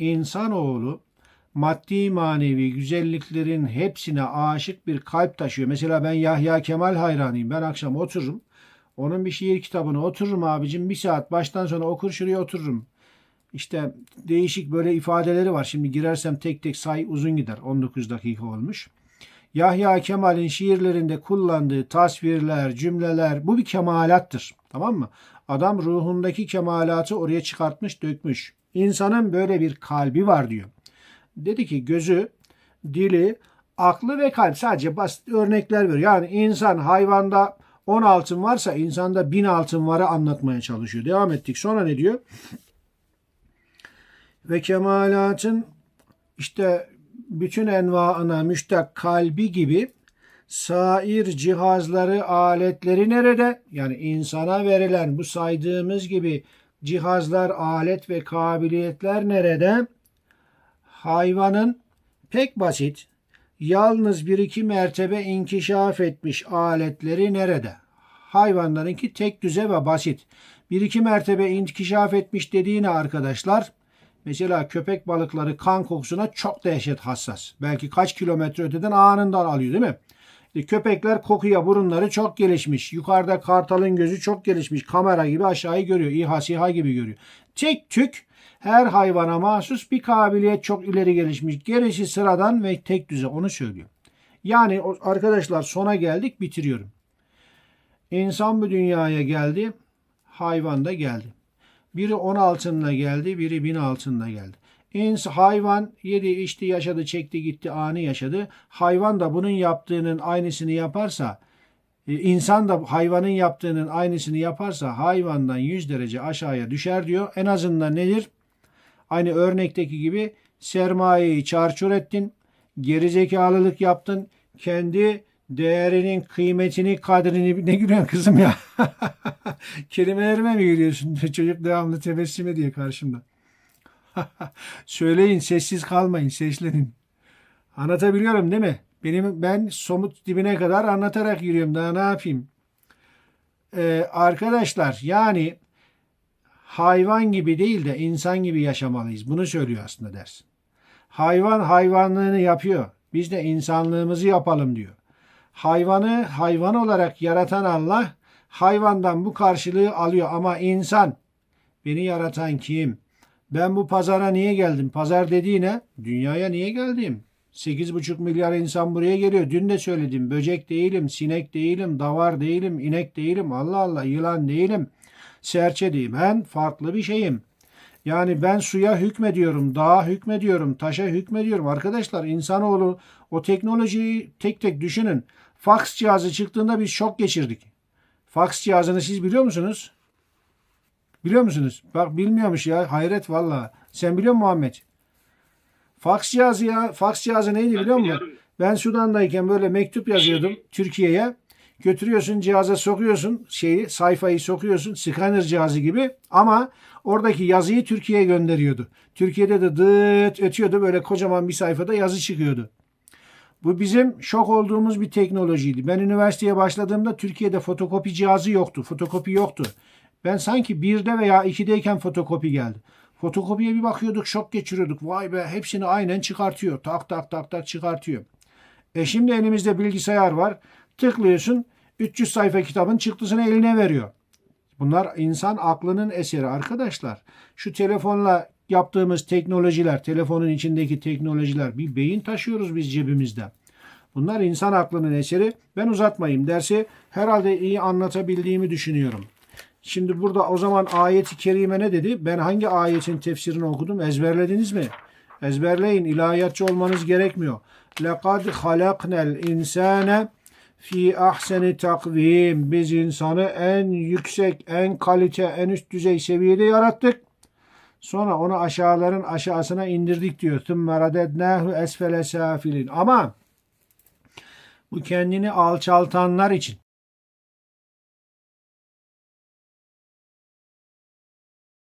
insanoğlu maddi manevi güzelliklerin hepsine aşık bir kalp taşıyor. Mesela ben Yahya Kemal hayranıyım. Ben akşam otururum. Onun bir şiir kitabını otururum abicim. Bir saat baştan sona okur şuraya otururum. İşte değişik böyle ifadeleri var. Şimdi girersem tek tek say uzun gider. 19 dakika olmuş. Yahya Kemal'in şiirlerinde kullandığı tasvirler, cümleler bu bir kemalattır. Tamam mı? Adam ruhundaki kemalatı oraya çıkartmış, dökmüş. İnsanın böyle bir kalbi var diyor. Dedi ki gözü, dili, aklı ve kalp sadece basit örnekler veriyor. Yani insan hayvanda 10 altın varsa insanda 1000 altın varı anlatmaya çalışıyor. Devam ettik. Sonra ne diyor? Ve kemalatın işte bütün envaına müştak kalbi gibi sair cihazları, aletleri nerede? Yani insana verilen bu saydığımız gibi cihazlar, alet ve kabiliyetler nerede? Hayvanın pek basit, yalnız bir iki mertebe inkişaf etmiş aletleri nerede? Hayvanlarınki tek düze ve basit. Bir iki mertebe inkişaf etmiş dediğine arkadaşlar, Mesela köpek balıkları kan kokusuna çok dehşet hassas. Belki kaç kilometre öteden anından alıyor değil mi? İşte köpekler kokuya burunları çok gelişmiş. Yukarıda kartalın gözü çok gelişmiş. Kamera gibi aşağıyı görüyor. İHA SİHA gibi görüyor. Tek tük her hayvana mahsus bir kabiliyet çok ileri gelişmiş. Gerisi sıradan ve tek düze onu söylüyor. Yani arkadaşlar sona geldik bitiriyorum. İnsan bu dünyaya geldi. Hayvan da geldi. Biri 10 altınla geldi, biri 1000 altınla geldi. İns hayvan yedi, içti, yaşadı, çekti, gitti, anı yaşadı. Hayvan da bunun yaptığının aynısını yaparsa, e, insan da hayvanın yaptığının aynısını yaparsa hayvandan 100 derece aşağıya düşer diyor. En azından nedir? Aynı örnekteki gibi sermayeyi çarçur ettin, gerizekalılık yaptın, kendi değerinin, kıymetini, kadrini ne gülüyorsun kızım ya? Kelimelerime mi gülüyorsun? Çocuk devamlı tebessüm ediyor karşımda. Söyleyin, sessiz kalmayın, seslenin. Anlatabiliyorum değil mi? Benim ben somut dibine kadar anlatarak yürüyorum. Daha ne yapayım? Ee, arkadaşlar yani hayvan gibi değil de insan gibi yaşamalıyız. Bunu söylüyor aslında ders. Hayvan hayvanlığını yapıyor. Biz de insanlığımızı yapalım diyor. Hayvanı hayvan olarak yaratan Allah hayvandan bu karşılığı alıyor ama insan beni yaratan kim? Ben bu pazara niye geldim? Pazar dediğine dünyaya niye geldim? 8,5 milyar insan buraya geliyor. Dün de söyledim. Böcek değilim, sinek değilim, davar değilim, inek değilim. Allah Allah yılan değilim. Serçe değilim. Ben farklı bir şeyim. Yani ben suya hükmediyorum, dağa hükmediyorum, taşa hükmediyorum. Arkadaşlar insanoğlu o teknolojiyi tek tek düşünün. Fax cihazı çıktığında biz şok geçirdik. Fax cihazını siz biliyor musunuz? Biliyor musunuz? Bak bilmiyormuş ya. Hayret valla. Sen biliyor musun Muhammed? Fax cihazı ya. Fax cihazı neydi biliyor musun? Ben Sudan'dayken böyle mektup yazıyordum Türkiye'ye. Götürüyorsun cihaza sokuyorsun şeyi sayfayı sokuyorsun scanner cihazı gibi ama oradaki yazıyı Türkiye'ye gönderiyordu. Türkiye'de de dıt ötüyordu böyle kocaman bir sayfada yazı çıkıyordu. Bu bizim şok olduğumuz bir teknolojiydi. Ben üniversiteye başladığımda Türkiye'de fotokopi cihazı yoktu. Fotokopi yoktu. Ben sanki birde veya ikideyken fotokopi geldi. Fotokopiye bir bakıyorduk şok geçiriyorduk. Vay be hepsini aynen çıkartıyor. Tak tak tak tak çıkartıyor. E şimdi elimizde bilgisayar var. Tıklıyorsun 300 sayfa kitabın çıktısını eline veriyor. Bunlar insan aklının eseri arkadaşlar. Şu telefonla yaptığımız teknolojiler, telefonun içindeki teknolojiler bir beyin taşıyoruz biz cebimizde. Bunlar insan aklının eseri. Ben uzatmayayım dersi herhalde iyi anlatabildiğimi düşünüyorum. Şimdi burada o zaman ayeti kerime ne dedi? Ben hangi ayetin tefsirini okudum? Ezberlediniz mi? Ezberleyin. İlahiyatçı olmanız gerekmiyor. لَقَدْ خَلَقْنَا الْاِنْسَانَ fi ahseni takvim. Biz insanı en yüksek, en kalite, en üst düzey seviyede yarattık. Sonra onu aşağıların aşağısına indirdik diyor. ثُمَّ رَدَدْنَاهُ esfele safilin. Ama bu kendini alçaltanlar için,